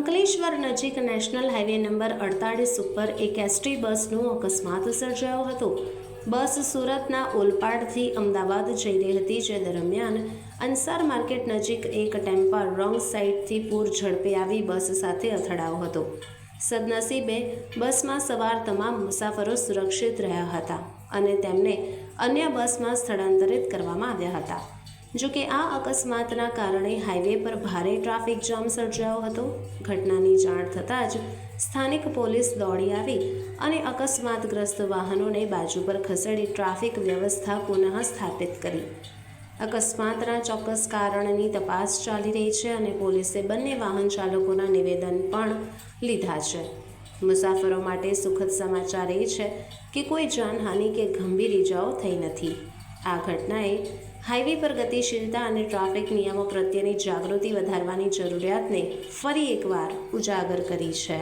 અંકલેશ્વર નજીક national highway number અડતાળીસ ઉપર એક એસટી બસનો અકસ્માત સર્જાયો હતો. બસ સુરતના ઓલપાડથી અમદાવાદ જઈ રહી હતી, જે દરમિયાન અંસાર માર્કેટ નજીક એક ટેમ્પર રોંગ સાઈડથી પૂર ઝડપે આવી બસ સાથે અથડાયો હતો. સદનસીબે બસમાં સવાર તમામ મુસાફરો સુરક્ષિત રહ્યા હતા અને તેમને અન્ય બસમાં સ્થળાંતરિત કરવામાં આવ્યા હતા. જો કે આ અકસ્માતના કારણે હાઈવે પર ભારે ટ્રાફિક જામ સર્જાયો હતો. ઘટનાની જાણ થતાં જ સ્થાનિક પોલીસ દોડી આવી અને અકસ્માતગ્રસ્ત વાહનોને બાજુ પર ખસેડી ટ્રાફિક વ્યવસ્થા પુનઃ સ્થાપિત કરી. અકસ્માતના ચોક્કસ કારણની તપાસ ચાલી રહી છે અને પોલીસે બંને વાહન ચાલકોના નિવેદન પણ લીધા છે. મુસાફરો માટે સુખદ સમાચાર એ છે કે કોઈ જાનહાનિ કે ગંભીર ઇજાઓ થઈ નથી. આ ઘટનાએ હાઈવે પર ગતિશીલતા અને ટ્રાફિક નિયમો પ્રત્યેની જાગૃતિ વધારવાની જરૂરિયાતને ફરી એકવાર ઉજાગર કરી છે.